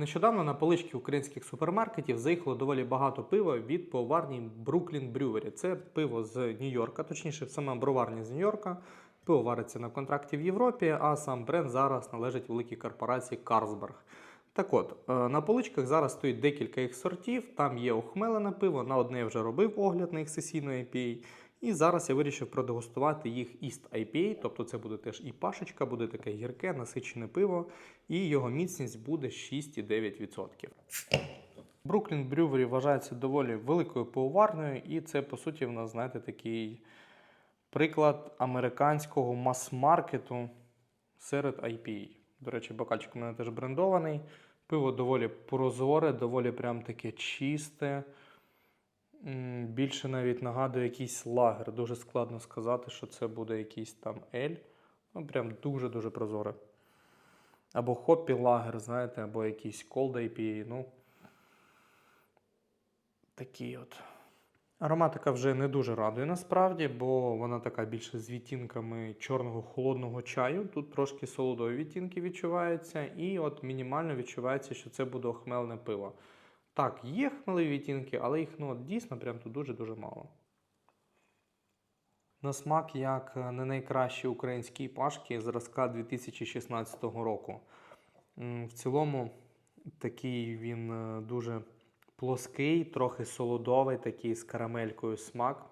Нещодавно на полички українських супермаркетів заїхало доволі багато пива від пивоварні Brooklyn Brewery. Це пиво з Нью-Йорка, точніше, сама броварня з Нью-Йорка. Пиво вариться на контракті в Європі, а сам бренд зараз належить великій корпорації Carlsberg. Так от, е, на поличках зараз стоїть декілька їх сортів. Там є охмелене пиво. На одне я вже робив огляд на їх сесійної IPA. І зараз я вирішив продегустувати їх East IPA, тобто це буде теж і пашечка, буде таке гірке, насичене пиво, і його міцність буде 6,9%. Brooklyn Brewery вважається доволі великою пивоварнею, і це, по суті, в нас, знаєте, такий приклад американського мас-маркету серед IPA. До речі, бокальчик у мене теж брендований. Пиво доволі прозоре, доволі прям таке чисте. Більше навіть нагадує якийсь лагер. Дуже складно сказати, що це буде якийсь там ель. Ну, прям дуже-дуже прозоре. Або хоппі лагер, знаєте, або якийсь cold IPA. Ну, такий от. Ароматика вже не дуже радує насправді, бо вона така більше з відтінками чорного холодного чаю. Тут трошки солодові відтінки відчуваються, і от мінімально відчувається, що це буде охмельне пиво. Так, є хмелеві відтінки, але їх ну, дійсно прям тут дуже-дуже мало. На смак як е, не найкращі українські пашки зразка 2016 року. В цілому такий він е, дуже плоский, трохи солодовий, такий з карамелькою смак.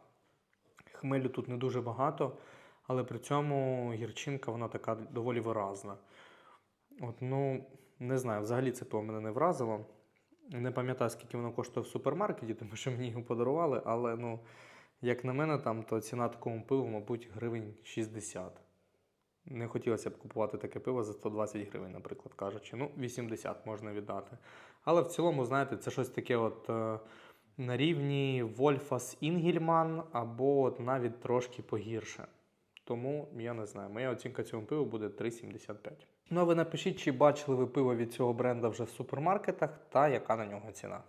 Хмелю тут не дуже багато, але при цьому гірчинка вона така доволі виразна. От, ну, не знаю, взагалі це пиво мене не вразило. Не пам'ятаю, скільки воно коштує в супермаркеті, тому що мені його подарували, але ну, як на мене, там, то ціна такому пиву, мабуть, гривень 60. Не хотілося б купувати таке пиво за 120 гривень, наприклад, кажучи. Ну, 80 можна віддати. Але в цілому, знаєте, це щось таке от е, на рівні Вольфас Інгільман або от навіть трошки погірше. Тому я не знаю. Моя оцінка цьому пиву буде 3,75. Ну а ви напишіть, чи бачили ви пиво від цього бренда вже в супермаркетах та яка на нього ціна.